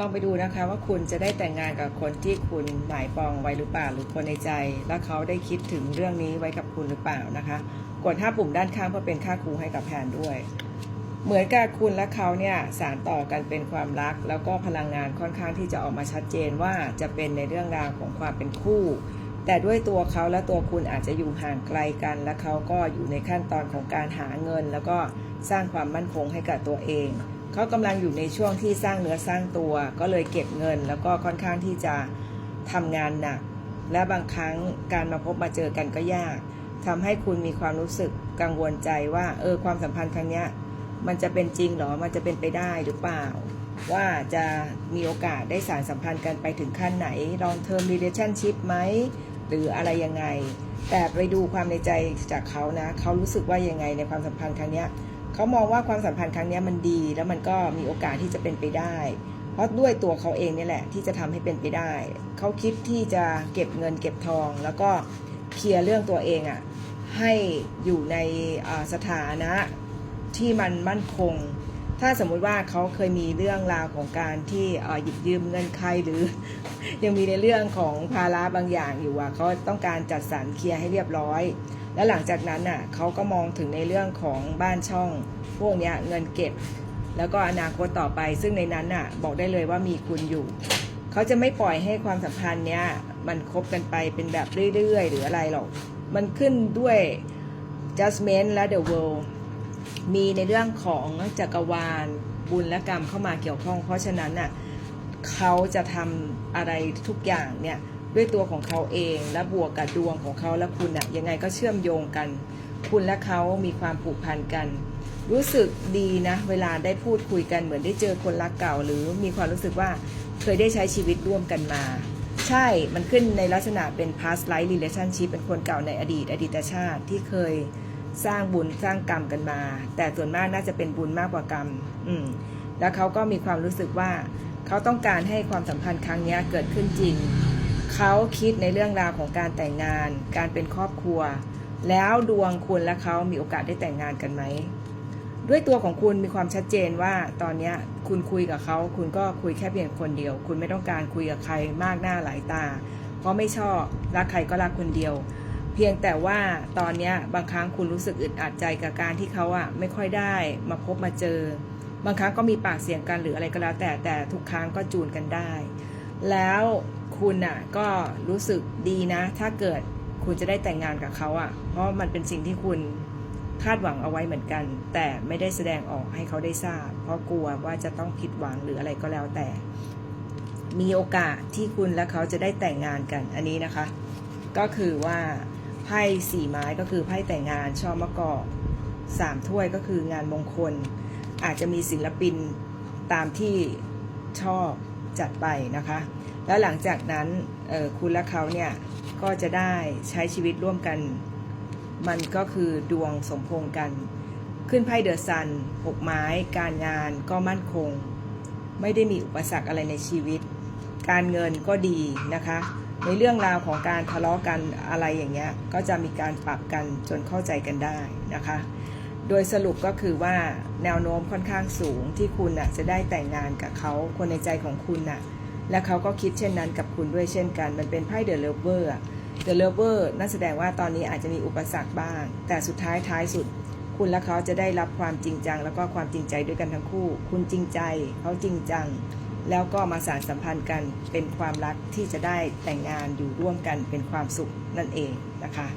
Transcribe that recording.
ลองไปดูนะคะว่าคุณจะได้แต่งงานกับคนที่คุณหมายปองไว้หรือเปล่าหรือคนในใจ แล้วเขาได้คิดถึงเรื่องนี้ไว้กับคุณหรือเปล่านะคะ กดห้าปุ่มด้านข้างเพื่อเป็นค่าครูให้กับแพนด้วย เหมือนกับคุณและเขาเนี่ยสารต่อกันเป็นความรัก แล้วก็พลังงานค่อนข้างที่จะออกมาชัดเจนว่าจะเป็นในเรื่องราวของความเป็นคู่ แต่ด้วยตัวเขาและตัวคุณอาจจะอยู่ห่างไกลกัน และเขาก็อยู่ในขั้นตอนของการหาเงิน แล้วก็สร้างความมั่นคงให้กับตัวเอง เขากำลังอยู่ในช่วงที่สร้างเนื้อสร้างตัว ก็เลยเก็บเงิน แล้วก็ค่อนข้างที่จะทำงานหนัก และบางครั้งการมาพบมาเจอกันก็ยากทำให้คุณมีความรู้สึกกังวลใจว่า เออความสัมพันธ์ครั้งนี้มันจะเป็นจริงหรอ มันจะเป็นไปได้หรือเปล่า ว่าจะมีโอกาสได้สารสัมพันธ์กันไปถึงขั้นไหน long term relationship ไหม หรืออะไรยังไง แต่ไปดูความในใจจากเขานะ เขารู้สึกว่ายังไงในความสัมพันธ์ครั้งนี้ เขามองว่าความสัมพันธ์ครั้งนี้มันดี แล้วมันก็มีโอกาสที่จะเป็นไปได้ เพราะด้วยตัวเขาเองเนี่แหละ ที่จะทำให้เป็นไปได้ เขาคิดที่จะเก็บเงินเก็บทอง แล้วก็เคลียร์เรื่องตัวเองอะ่ะให้อยู่ในสถานะที่มันมั่นคง ถ้าสมมุติว่าเขาเคยมีเรื่องราวของการที่หยิบยืมเงินใครหรือ ยังมีในเรื่องของภาระบางอย่างอยู่อะเขาต้องการจัดสรรเคลียร์ให้เรียบร้อย แล้วหลังจากนั้นน่ะเขาก็มองถึงในเรื่องของบ้านช่อง พวกเนี้ยเงินเก็บ แล้วก็อนาคตต่อไป ซึ่งในนั้นน่ะบอกได้เลยว่ามีคุณอยู่เขาจะไม่ปล่อยให้ความสัมพันธ์เนี้ยมันคบกันไปเป็นแบบเรื่อยๆ หรืออะไรหรอก มันขึ้นด้วย judgment และ the world มีในเรื่องของจักรวาลบุญและกรรมเข้ามาเกี่ยวข้อง เพราะฉะนั้นน่ะ เขาจะทำอะไรทุกอย่างเนี่ยด้วยตัวของเขาเองและบวกกับดวงของเขาและคุณน่ะยังไงก็เชื่อมโยงกัน คุณและเขามีความผูกพันกัน รู้สึกดีนะ เวลาได้พูดคุยกันเหมือนได้เจอคนรักเก่า หรือมีความรู้สึกว่าเคยได้ใช้ชีวิตร่วมกันมา ใช่มันขึ้นในลักษณะเป็น past life relationship เป็นคนเก่าในอดีต อดีตชาติที่เคยสร้างบุญสร้างกรรมกันมา แต่ส่วนมากน่าจะเป็นบุญมากกว่ากรรม อืมแล้วเขาก็มีความรู้สึกว่า เขาต้องการให้ความสัมพันธ์ครั้งนี้เกิดขึ้นจริง เขาคิดในเรื่องราวของการแต่งงาน การเป็นครอบครัว แล้วดวงคุณและเขามีโอกาสได้แต่งงานกันไหม ด้วยตัวของคุณมีความชัดเจนว่าตอนนี้คุณคุยกับเขา คุณก็คุยแค่เพียงคนเดียว คุณไม่ต้องการคุยกับใครมากหน้าหลายตา เพราะไม่ชอบรักใครก็รักคนเดียวเพียงแต่ว่าตอนนี้บางครั้งคุณรู้สึกอึดอัดใจกับการที่เขาอะไม่ค่อยได้มาพบมาเจอ บางครั้งก็มีปากเสียงกันหรืออะไรก็แล้ว แต่แต่ทุกครั้งก็จูนกันได้ แล้วคุณอะก็รู้สึกดีนะ ถ้าเกิดคุณจะได้แต่งงานกับเขาอะ เพราะมันเป็นสิ่งที่คุณคาดหวังเอาไว้เหมือนกัน แต่ไม่ได้แสดงออกให้เขาได้ทราบ เพราะกลัวว่าจะต้องผิดหวังหรืออะไรก็แล้วแต่ มีโอกาสที่คุณและเขาจะได้แต่งงานกันอันนี้นะคะ ก็คือว่าไพ่สี่ไม้ก็คือไพ่แต่งงานช่อมะกอกสามถ้วยก็คืองานมงคล อาจจะมีศิลปินตามที่ชอบจัดไปนะคะ แล้วหลังจากนั้นคุณและเขาเนี่ยก็จะได้ใช้ชีวิตร่วมกัน มันก็คือดวงสมพงกัน ขึ้นไพ่เดอะซันหกไม้ การงานก็มั่นคง ไม่ได้มีอุปสรรคอะไรในชีวิต การเงินก็ดีนะคะ ในเรื่องราวของการทะเลาะกันอะไรอย่างเงี้ย ก็จะมีการปรับกันจนเข้าใจกันได้นะคะ โดยสรุปก็คือว่าแนวโน้มค่อนข้างสูงที่คุณน่ะจะได้แต่งงานกับเขาคนในใจของคุณน่ะ และเขาก็คิดเช่นนั้นกับคุณด้วยเช่นกัน มันเป็นไพ่เดอะเลเวอร์เดอะเลเวอร์นั่นแสดงว่าตอนนี้อาจจะมีอุปสรรคบ้าง แต่สุดท้ายท้ายสุด คุณและเขาจะได้รับความจริงจัง แล้วก็ความจริงใจด้วยกันทั้งคู่ คุณจริงใจเขาจริงจัง แล้วก็มาสานสัมพันธ์กันเป็นความรักที่จะได้แต่งงานอยู่ร่วมกันเป็นความสุขนั่นเองนะคะ